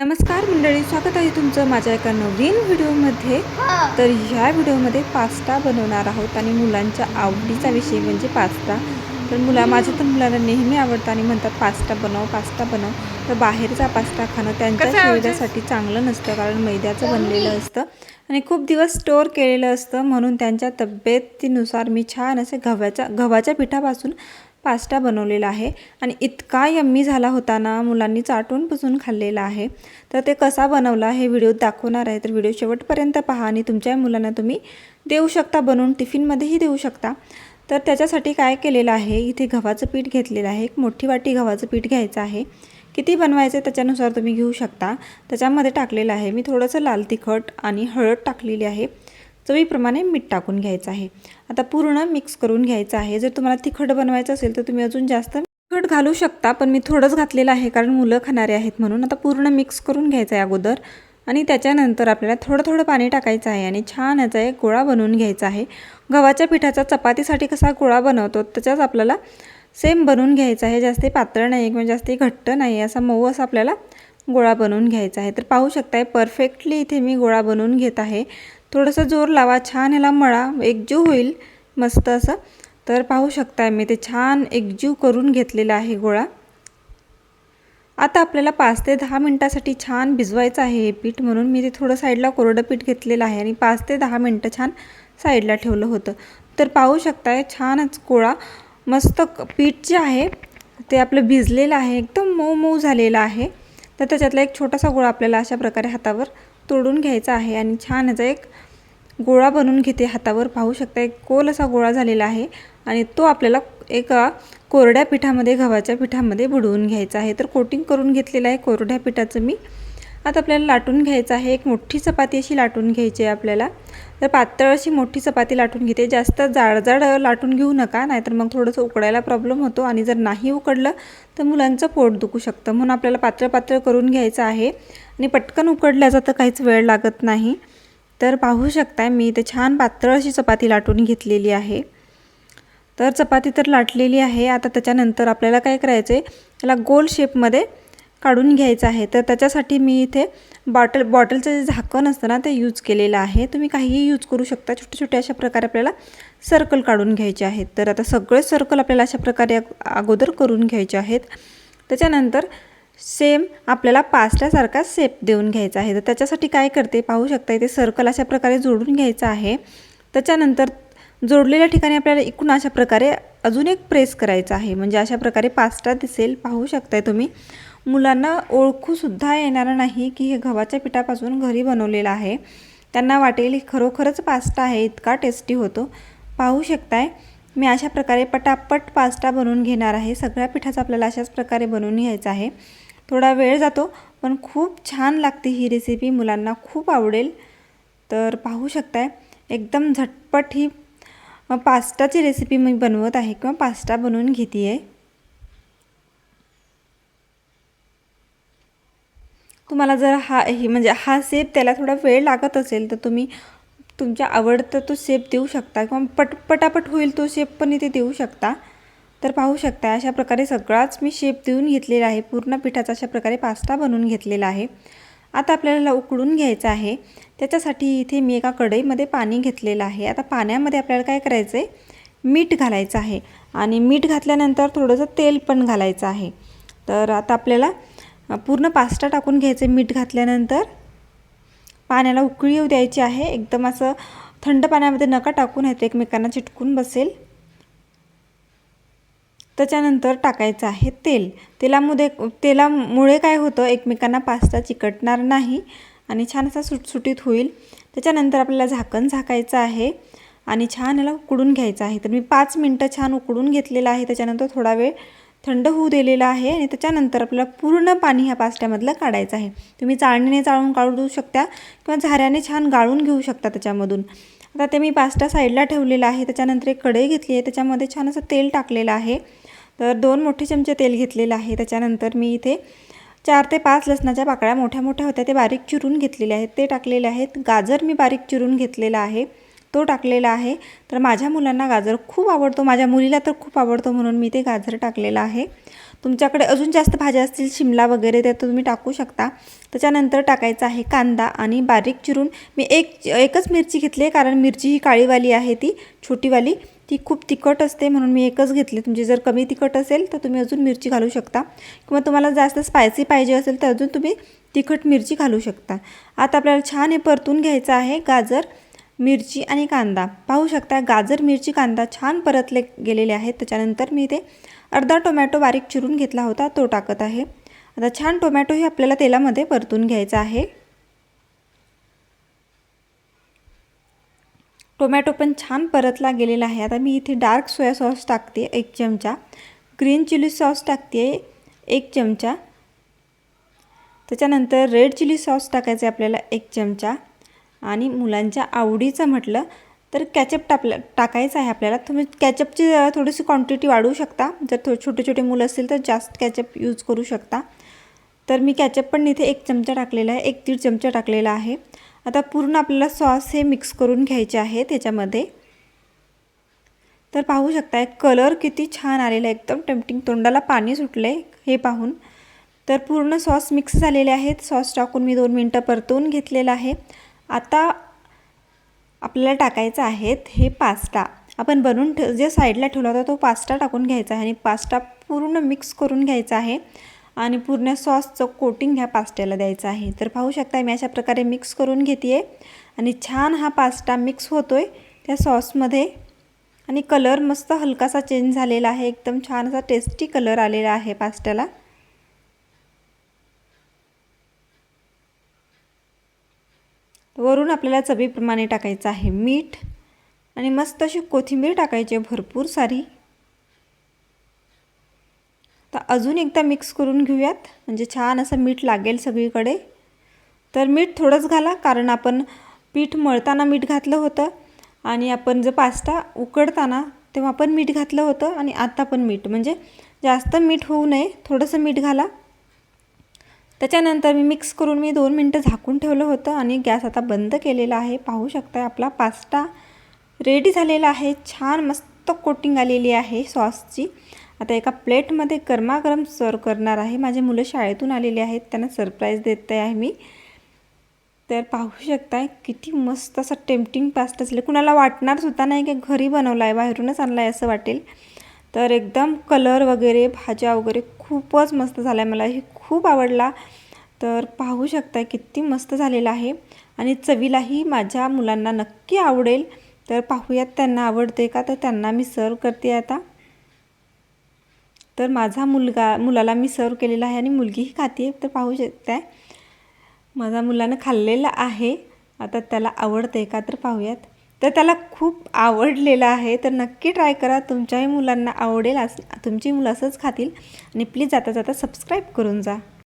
नमस्कार मंडळी स्वागत आहे तुमचं माझ्या एका नवीन व्हिडिओमध्ये. तर ह्या व्हिडिओमध्ये पास्ता बनवणार आहोत आणि मुलांच्या आवडीचा विषय म्हणजे पास्ता. तर मुला माझ्या तर मुलांना नेहमी आवडतं आणि म्हणतात पास्ता बनव पास्ता बनव. तर बाहेरचा पास्ता खाणं त्यांच्या शरीरासाठी चांगलं नसतं कारण मैद्याचं बनलेलं असतं. आणि खूप दिवस स्टोअर केलेलं असतं म्हणून त्यांच्या तब्येतीनुसार मी छान असे गव्हाच्या गव्हाच्या पिठापासून पास्ता बनवलेला आहे आणि इतका यम्मी झाला होता ना मुलांनी चाटून पुसून खाल्लेला आहे. तर ते कसा बनवला हे व्हिडिओ दाखवणार आहे. तर व्हिडिओ शेवटपर्यंत पहा आणि तुमच्या मुलांना तुम्ही देऊ शकता बनवून टिफिनमध्येही देऊ शकता. तर त्याच्यासाठी काय केलेलं आहे इथे गव्हाचं पीठ घेतलेलं आहे. एक मोठी वाटी गव्हाचं पीठ घ्यायचं आहे. किती बनवायचं त्याच्यानुसार तुम्ही घेऊ शकता. त्याच्यामध्ये टाकलेलं आहे मी थोडंसं लाल तिखट आणि हळद टाकलेली आहे. चवीप्रमाणे मीठ टाकून घ्यायचं आहे. आता पूर्ण मिक्स करून घ्यायचं आहे. जर तुम्हाला तिखट बनवायचं असेल तर तुम्ही अजून जास्त तिखट घालू शकता पण मी थोडंच घातलेलं आहे कारण मुलं खाणारे आहेत म्हणून. आता पूर्ण मिक्स करून घ्यायचं आहे अगोदर आणि त्याच्यानंतर आपल्याला थोडं थोडं पाणी टाकायचं आहे आणि छान याचा एक गोळा बनवून घ्यायचा आहे. गव्हाच्या पिठाचा चपातीसाठी कसा गोळा बनवतो त्याच्याच आपल्याला सेम बनवून घ्यायचा आहे. जास्त पातळ नाही किंवा जास्त घट्ट नाही असा मऊ असा आपल्याला गोळा बनवून घ्यायचा आहे. तर पाहू शकताय परफेक्टली इथे मी गोळा बनवून घेत आहे. थोडंसं जोर लावा छान ह्याला मळा एकजीव होईल मस्त असं. तर पाहू शकताय मी ते छान एकजीव करून घेतलेला आहे गोळा. आता आपल्याला पाच ते दहा मिनटासाठी छान भिजवायचं आहे हे पीठ म्हणून. मी ते थोडं साईडला कोरडं पीठ घेतलेलं आहे आणि पाच ते दहा मिनटं छान साईडला ठेवलं होतं. तर पाहू शकताय छानच गोळा. मस्त पीठ जे आहे ते आपलं भिजलेलं आहे एकदम मऊ मऊ झालेलं आहे. तर त्याच्यातला एक छोटासा गोळा आपल्याला अशा प्रकारे हातावर तोडून घ्यायचा आहे आणि छान याचा एक गोळा बनवून घेते. हातावर पाहू शकता एक गोल असा गोळा झालेला आहे आणि तो आपल्याला एका कोरड्या पिठामध्ये गव्हाच्या पिठामध्ये बुडवून घ्यायचा आहे. तर कोटिंग करून घेतलेलं आहे कोरड्या पिठाचं मी. आता आपल्याला लाटून घ्यायचं आहे. एक मोठी चपाती अशी लाटून घ्यायची आहे आपल्याला. तर पातळ अशी मोठी चपाती लाटून घेते. जास्त जाडजाड लाटून घेऊ नका नाहीतर मग थोडंसं उकडायला प्रॉब्लेम होतो आणि जर नाही उकडलं तर मुलांचं पोट दुखू शकतं. म्हणून आपल्याला पातळ पातळ करून घ्यायचं आहे. आणि पटकन उकडल्याचा तर काहीच वेळ लागत नाही. तर पाहू शकताय मी इथे छान पातळ अशी चपाती लाटून घेतलेली आहे. तर चपाती तर लाटलेली आहे. आता त्याच्यानंतर आपल्याला काय करायचं आहे त्याला गोल शेपमध्ये काढून घ्यायचं आहे. तर त्याच्यासाठी मी इथे बॉटल बॉटलचं जे झाकण असतं ना ते यूज केलेलं आहे. तुम्ही काहीही यूज करू शकता. छोटे छोटे अशा प्रकारे आपल्याला सर्कल काढून घ्यायचे आहेत. तर आता सगळे सर्कल आपल्याला अशा प्रकारे अगोदर करून घ्यायचे आहेत. त्याच्यानंतर सेम आपल्याला पास्त्यासारखा सेप देऊन घ्यायचा आहे. तर त्याच्यासाठी काय करते? पाहू शकता इथे सर्कल अशा प्रकारे जोडून घ्यायचं आहे. त्याच्यानंतर जोडलेल्या ठिकाणी आपल्याला इकडून अशा प्रकारे अजून एक प्रेस करायचं आहे. म्हणजे अशा प्रकारे पास्ता दिसेल. पाहू शकताय तुम्ही. मुलांना ओळखूसुद्धा येणार नाही की हे गव्हाच्या पिठापासून घरी बनवलेलं आहे. त्यांना वाटेल खरोखरच पास्ता आहे इतका टेस्टी होतो. पाहू शकताय मी अशा प्रकारे पटापट पास्ता बनवून घेणार आहे. सगळ्या पिठाचा आपल्याला अशाच प्रकारे बनवून घ्यायचा आहे. थोडा वेळ जातो पण खूप छान लागते ही रेसिपी मुलांना खूप आवडेल. तर पाहू शकताय एकदम झटपट ही पास्ताची रेसिपी मी बनवत आहे किंवा पास्ता बनवून घेते आहे तुम्हाला जर हा ही म्हणजे हा सेप त्याला थोडा वेळ लागत असेल तर तुम्ही तुमच्या आवडतं तो शेप देऊ शकता किंवा पट पटापट होईल तो शेप पण इथे देऊ शकता. तर पाहू शकता अशा प्रकारे सगळाच मी शेप देऊन घेतलेला आहे. पूर्ण पिठाचा अशा प्रकारे पास्ता बनवून घेतलेला आहे. आता आपल्याला उकडून घ्यायचं आहे. त्याच्यासाठी इथे मी एका कढईमध्ये पाणी घेतलेलं आहे. आता पाण्यामध्ये आपल्याला काय करायचं आहे मीठ घालायचं आहे. आणि मीठ घातल्यानंतर थोडंसं तेल पण घालायचं आहे. तर आता आपल्याला पूर्ण पास्ता टाकून घ्यायचं मीठ घातल्यानंतर. पाण्याला उकळी येऊ द्यायची आहे. एकदम असं थंड पाण्यामध्ये नका टाकून येतं एकमेकांना चिटकून बसेल. त्याच्यानंतर टाकायचं आहे तेल. तेलामध्ये तेलामुळे काय होतं एकमेकांना पास्ता चिकटणार नाही आणि छान असा सुटसुटीत होईल. त्याच्यानंतर आपल्याला झाकण झाकायचं आहे आणि छान याला उकडून घ्यायचं आहे. तर मी पाच मिनटं छान उकडून घेतलेलं आहे. त्याच्यानंतर थोडा वेळ थंड होऊ दिलेला आहे आणि त्याच्यानंतर आपल्याला पूर्ण पाणी ह्या पास्त्यामधलं काढायचं आहे. तुम्ही चाळणीने चाळून काढू शकता किंवा झाऱ्याने छान गाळून घेऊ शकता त्याच्यामधून. आता ते मी पास्ता साईडला ठेवलेला आहे. त्याच्यानंतर एक कढई घेतली आहे. त्याच्यामध्ये छान असं तेल टाकलेलं आहे. तर दोन मोठे चमचे तेल घेतलेलं आहे. त्याच्यानंतर मी इथे चार ते पाच लसणाच्या पाकळ्या मोठ्या मोठ्या होत्या. ते बारीक चिरून घेतलेले आहेत. ते टाकलेले आहेत. गाजर मी बारीक चिरून घेतलेलं आहे. तो टाकलेला आहे. तर माझ्या मुलांना गाजर खूप आवडतो. माझ्या मुलीला तर खूप आवडतो म्हणून मी ते गाजर टाकलेलं आहे. तुमच्याकडे अजून जास्त भाज्या असतील शिमला वगैरे त्या तुम्ही टाकू शकता. त्याच्यानंतर टाकायचा आहे कांदा आणि बारीक चिरून मी एक एकच मिरची घेतली आहे कारण मिरची ही काळीवाली आहे ती छोटीवाली. ती खूप तिखट असते म्हणून मी एकच घेतली. तुमची जर कमी तिखट असेल तर तुम्ही अजून मिरची घालू शकता. किंवा तुम्हाला जास्त स्पायसी पाहिजे असेल तर अजून तुम्ही तिखट मिरची घालू शकता. आता आपल्याला छान हे परतून घ्यायचं आहे गाजर. मिरची आणि कांदा. पाहू शकता गाजर मिरची कांदा छान परतले गेलेले आहेत. त्याच्यानंतर मी इथे अर्धा टोमॅटो बारीक चिरून घेतला होता. तो टाकत आहे. आता छान टोमॅटोही आपल्याला तेलामध्ये परतून घ्यायचा आहे. टोमॅटो पण छान परतला गेलेला आहे. आता मी इथे डार्क सोया सॉस टाकते एक चमचा. ग्रीन चिली सॉस टाकते एक चमचा. त्याच्यानंतर रेड चिली सॉस टाकायचं आहे आपल्याला एक चमचा. आणि मुलांच्या आवडीचं म्हटलं तर कॅचअप टाकलं टाकायचं आहे आपल्याला. तुम्ही कॅचअपची थोडीशी क्वांटिटी वाढवू शकता. जर थो छोटे छोटे मुलं असतील तर जास्त कॅचअप यूज करू शकता. तर मी कॅचअप पण इथे एक चमचा टाकलेला आहे एक दीड चमचा टाकलेला आहे. आता पूर्ण आपल्याला सॉस हे मिक्स करून घ्यायचे आहे त्याच्यामध्ये. तर पाहू शकताय कलर किती छान आलेला आहे. एकदम टेम्पटिंग तोंडाला पाणी सुटले हे पाहून. तर पूर्ण सॉस मिक्स झालेले आहेत. सॉस टाकून मी दोन मिनटं परतवून घेतलेलं आहे. आता आपल्याला टाकायचं आहेत हे पास्ता. आपण बनवून ठेव जे साईडला ठेवला होता तो पास्ता टाकून घ्यायचा आहे आणि पास्ता पूर्ण मिक्स करून घ्यायचा आहे आणि पूर्ण सॉसचं कोटिंग ह्या पास्त्याला द्यायचं आहे. तर पाहू शकता मी अशा प्रकारे मिक्स करून घेते आहे आणि छान हा पास्ता मिक्स होतो आहे त्या सॉसमध्ये. आणि कलर मस्त हलकासा चेंज झालेला आहे. एकदम छान असा टेस्टी कलर आलेला आहे पास्त्याला. वरून आपल्याला चवीप्रमाणे टाकायचं आहे मीठ आणि मस्त अशी कोथिंबीर टाकायची आहे भरपूर सारी. तर अजून एकदा मिक्स करून घेऊयात. म्हणजे छान असं मीठ लागेल सगळीकडे. तर मीठ थोडंच घाला कारण आपण पीठ मळताना मीठ घातलं होतं आणि आपण जर पास्ता उकडताना तेव्हा पण मीठ घातलं होतं आणि आत्ता पण मीठ. म्हणजे जास्त मीठ होऊ नये थोडंसं मीठ घाला. त्याच्यानंतर मी मिक्स करून मी दोन मिनटं झाकून ठेवलं होतं आणि गॅस आता बंद केलेला आहे. पाहू शकता आपला पास्ता रेडी झालेला आहे. छान मस्त कोटिंग आलेली आहे सॉसची आता एका प्लेटमध्ये गरमागरम सर्व करणार आहे. माझे मुलं शाळेतून आलेले आहेत. त्यांना सरप्राईज देत आहे मी. तर पाहू शकताय किती मस्त असं टेम्पटिंग पास्ता असले कुणाला वाटणार सुद्धा नाही की घरी बनवला आहे बाहेरूनच आणला आहे असं वाटेल. तर एकदम कलर वगैरे भाज्या वगैरे खूपच मस्त झाल्या मला. हे खूप आवडला. तर पाहू शकता किती मस्त झालेला आहे. आणि चवीलाही माझ्या मुलांना नक्की आवडेल. तर पाहूयात त्यांना आवडते का? तर त्यांना मी सर्व करते आता. तर माझा मुलगा मुलाला मी सर्व केलेला आहे आणि मुलगीही खाते. तर पाहू शकताय. माझा मुलानं खाल्लेलं आहे. आता त्याला आवडते का? तर पाहूयात. तर त्याला खूप आवडलेलं आहे. तर नक्की ट्राय करा. तुमच्याही मुलांना आवडेल असं तुमची मुलं असंच खातील. आणि प्लीज जाता जाता सबस्क्राईब करून जा.